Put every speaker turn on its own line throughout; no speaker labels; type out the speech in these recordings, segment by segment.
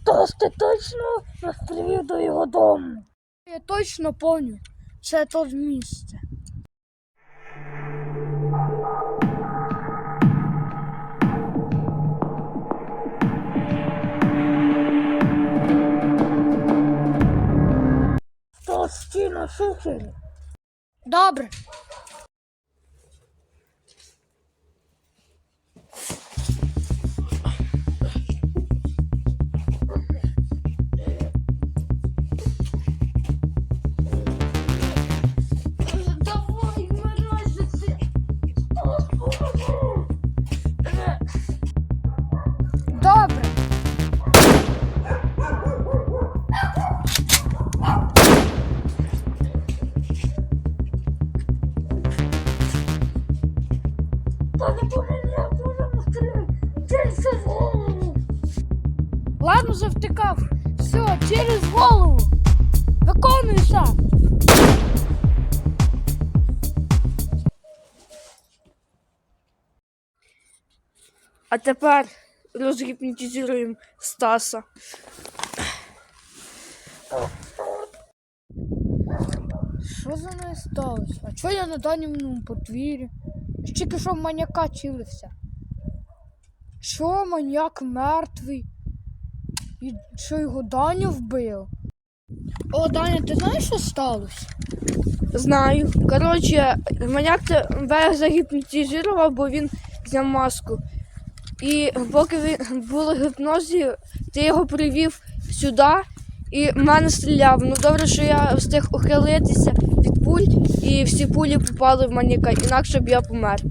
Стас, ти точно нас привів до його дому?
Я точно пам'ятаю, це то місце.
Стас, стій на шухері.
Добре. Ладно, завтикав. Все, через голову. Виконуйся. А тепер розгіпнотизуємо Стаса. Що за нею сталося? А чого я на даному подвір'ї? Тільки що в маньяка чилився. Що маньяк мертвий? І що його Даня вбив? О, Даня, ти знаєш, що сталося? Знаю. Коротше, маньяк тебе загіпнотизував, бо він зняв маску. І поки він був у гіпнозі, ти його привів сюди і в мене стріляв. Ну добре, що я встиг ухилитися від пуль, і всі пулі попали в маньяка, інакше б я помер.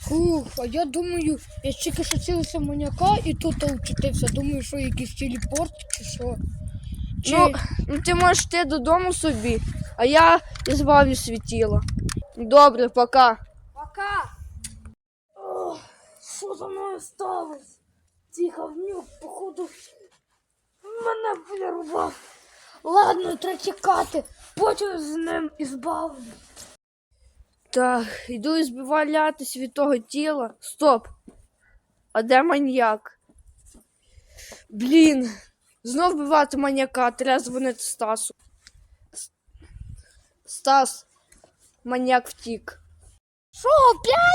Фух, а я думаю, я тільки що цілився в маньяка і тут вчитився. Думаю, що якийсь телепорт чи що. Чи... Ну, ну, ти можеш йти додому собі, а я збавлю світіло. Добре, пока. Пока.
Ох, Що за мною сталося? Ці говнюк, походу, вирвав. Ладно, треба чекати, потім з ним і збавлю.
Так, йду і збавлятись від того тіла. Стоп. А де маньяк? Блін. Знов вбивати маньяка, треба дзвонити Стасу. Стас, маньяк втік. Що, опять?